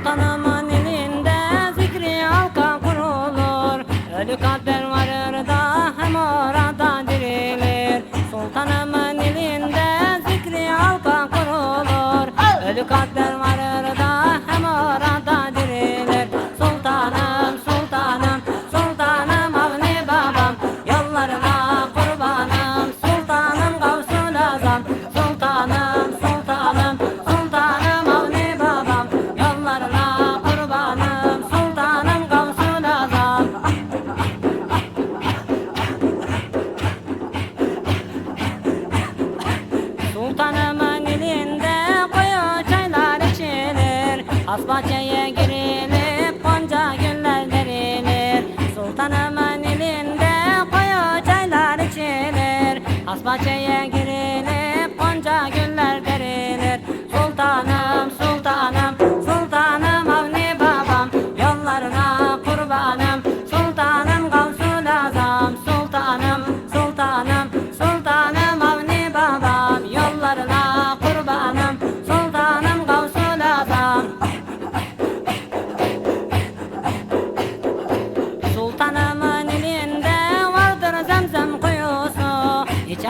Sultanımın elinde zikri halka kurulur. Ölü kalpler Sultanımın elinde koyu çaylar içilir. Has bahçeye girilip gonca güller derilir. Sultanımın elinde koyu çaylar içilir. Has bahçeye girilip gonca güller derilir. Sultanım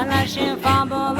um 心放不下